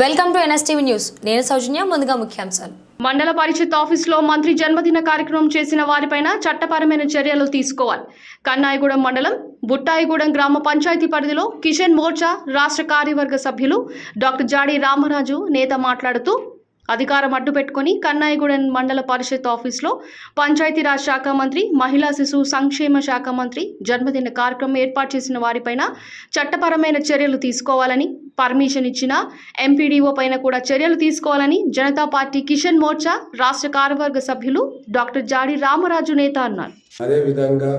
Welcome to NSTV news. నేను సౌజన్య ముందుగా ముఖ్యాంశాలు. మండల పరిషత్ ఆఫీసులో మంత్రి జన్మదిన కార్యక్రమం చేసిన వారిపైన చట్టపరమైన చర్యలు తీసుకోవాలి. కన్నాయిగూడెం మండలం బుట్టాయిగూడెం గ్రామ పంచాయతీ పరిధిలో కిషన్ మోర్చా రాష్ట్ర కార్యవర్గ సభ్యులు డాక్టర్ జాడి రామరాజు నేత మాట్లాడుతూ అధికారం అడ్డు పెట్టుకుని కన్నాయిగూడెం మండల పరిషత్ ఆఫీసులో పంచాయతీరాజ్ శాఖ మంత్రి మహిళా శిశు సంక్షేమ శాఖ మంత్రి జన్మదిన కార్యక్రమం ఏర్పాటు చేసిన వారిపైన చట్టపరమైన చర్యలు తీసుకోవాలని పర్మిషన్ ఇచ్చిన ఎంపీడీఓ పైన కూడా చర్యలు తీసుకోవాలని జనతా పార్టీ కిషన్ మోర్చా రాష్ట్ర కార్యవర్గ సభ్యులు డాక్టర్ జాడి రామరాజు నేత అన్నారు. అదేవిధంగా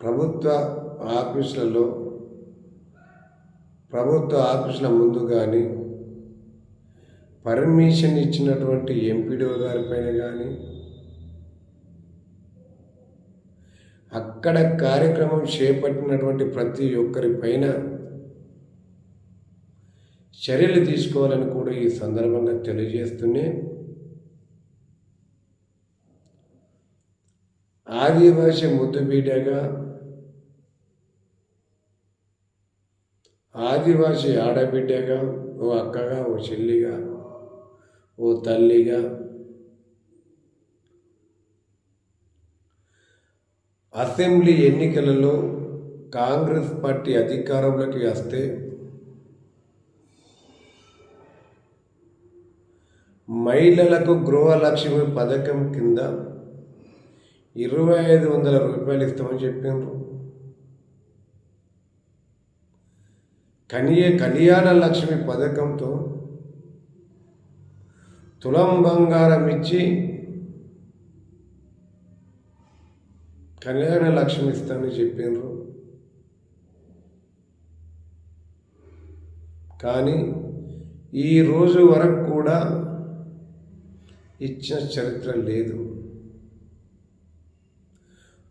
ప్రభుత్వ ఆఫీసులలో ప్రభుత్వ ఆఫీసుల ముందు కానీ పర్మిషన్ ఇచ్చినటువంటి ఎంపీడీఓ గారిపైన కానీ అక్కడ కార్యక్రమం చేపట్టినటువంటి ప్రతి ఒక్కరిపైన చర్యలు తీసుకోవాలని కూడా ఈ సందర్భంగా తెలియజేస్తూనే ఆదివాసి ముద్దుబీడగా ఆదివాసి ఆడబిడ్డగా ఓ అక్కగా ఓ చెల్లిగా ఓ తల్లిగా అసెంబ్లీ ఎన్నికలలో కాంగ్రెస్ పార్టీ అధికారంలోకి వస్తే మహిళలకు గృహలక్ష్మి పథకం కింద ఇరవై ఐదు వందల రూపాయలు ఇస్తామని చెప్పిండ్రు. కనియ కళ్యాణ లక్ష్మి పథకంతో తులం బంగారం ఇచ్చి కళ్యాణ లక్ష్మి ఇస్తామని చెప్పిండ్రు. కానీ ఈ రోజు వరకు కూడా ఇచ్చిన చరిత్ర లేదు.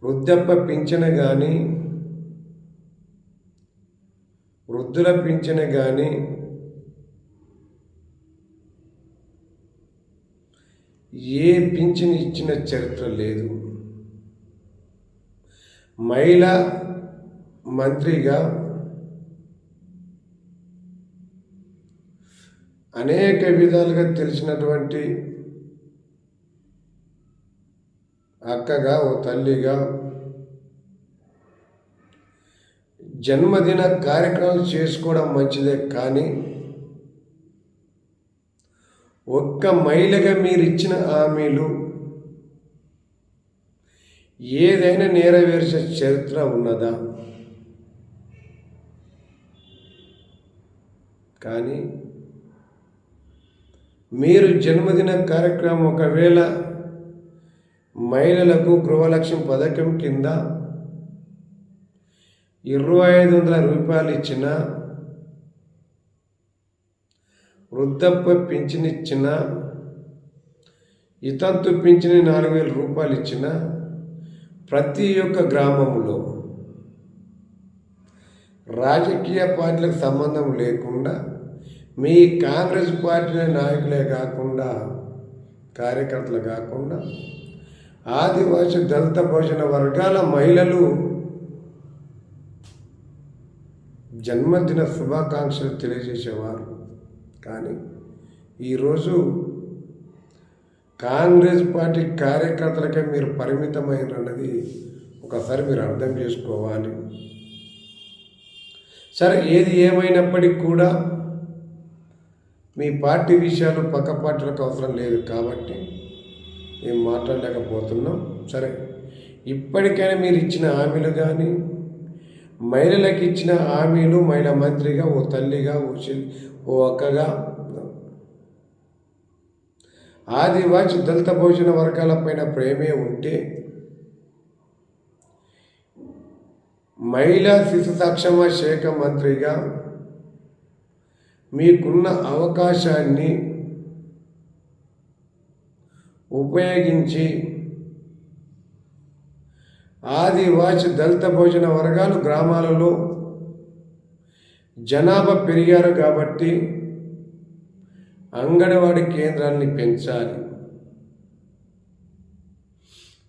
వృద్ధప్ప పింఛన కానీ వృద్ధుల పింఛన కానీ ఏ పింఛన్ ఇచ్చిన చరిత్ర లేదు. మహిళా మంత్రిగా అనేక విధాలుగా తెలిసినటువంటి అక్కగా ఓ తల్లిగా జన్మదిన కార్యక్రమాలు చేసుకోవడం మంచిదే కానీ ఒక్క మహిళగా మీరు ఇచ్చిన హామీలు ఏదైనా నెరవేర్చే చరిత్ర ఉన్నదా? కానీ మీరు జన్మదిన కార్యక్రమం ఒకవేళ మహిళలకు గృహలక్ష్మి పథకం కింద ఇరవై ఐదు వందల రూపాయలు ఇచ్చిన వృద్ధప్ప పింఛన్ ఇచ్చిన ఇతంతు పింఛని నాలుగు వేల రూపాయలు ఇచ్చిన ప్రతి ఒక్క గ్రామంలో రాజకీయ పార్టీలకు సంబంధం లేకుండా మీ కాంగ్రెస్ పార్టీ నాయకులే కాకుండా కార్యకర్తలు కాకుండా ఆదివాసి దళిత భోజన వర్గాల మహిళలు జన్మదిన శుభాకాంక్షలు తెలియజేసేవారు. కానీ ఈరోజు కాంగ్రెస్ పార్టీ కార్యకర్తలకే మీరు పరిమితమైనది ఒకసారి మీరు అర్థం చేసుకోవాలి. సరే ఏది ఏమైనప్పటికీ కూడా మీ పార్టీ విషయాలు పక్క పార్టీలకు అవసరం లేదు కాబట్టి మేము మాట్లాడలేకపోతున్నాం. సరే ఇప్పటికైనా మీరు ఇచ్చిన హామీలు కానీ మహిళలకు ఇచ్చిన హామీలు మహిళా మంత్రిగా ఓ తల్లిగా ఓ చెల్లి ఓ అక్కగా ఆదివాసి దళిత భోజన వర్గాలపైన ప్రేమే ఉంటే మహిళా శిశు సంక్షేమ శాఖ మంత్రిగా మీకున్న అవకాశాన్ని ఉపయోగించి ఆదివాసి దళిత భోజన వర్గాలు గ్రామాలలో జనాభా పెరిగారు కాబట్టి అంగన్వాడి కేంద్రాన్ని పెంచాలి.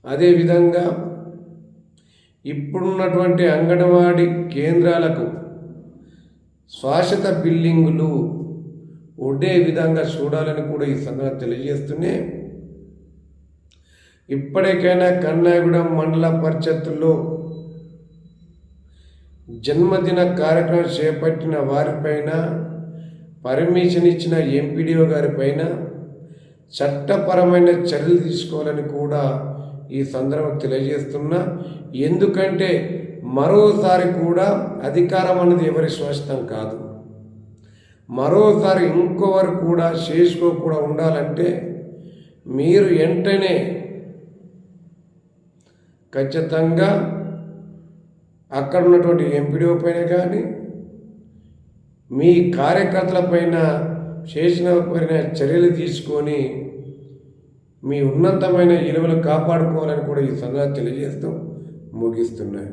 అదేవిధంగా ఇప్పుడున్నటువంటి అంగన్వాడి కేంద్రాలకు శాశ్వత బిల్డింగులు ఉండే విధంగా చూడాలని కూడా ఈ సందర్భంగా తెలియజేస్తూనే ఇప్పటికైనా కన్నాగూడెం మండల పరిషత్తుల్లో జన్మదిన కార్యక్రమం చేపట్టిన వారిపైన పర్మిషన్ ఇచ్చిన ఎంపీడీఓ గారిపైన చట్టపరమైన చర్యలు తీసుకోవాలని కూడా ఈ సందర్భం తెలియజేస్తున్నా. ఎందుకంటే మరోసారి కూడా అధికారం అనేది ఎవరి స్వస్థం కాదు. మరోసారి ఇంకొవరు కూడా చేసుకోకుండా ఉండాలంటే మీరు వెంటనే ఖచ్చితంగా అక్కడ ఉన్నటువంటి ఎంపీడీఓ పైన కానీ మీ కార్యకర్తల పైన చేసిన పైన చర్యలు తీసుకొని మీ ఉన్నతమైన విలువలు కాపాడుకోవాలని కూడా ఈ సందర్భంగా తెలియజేస్తూ ముగిస్తున్నాయి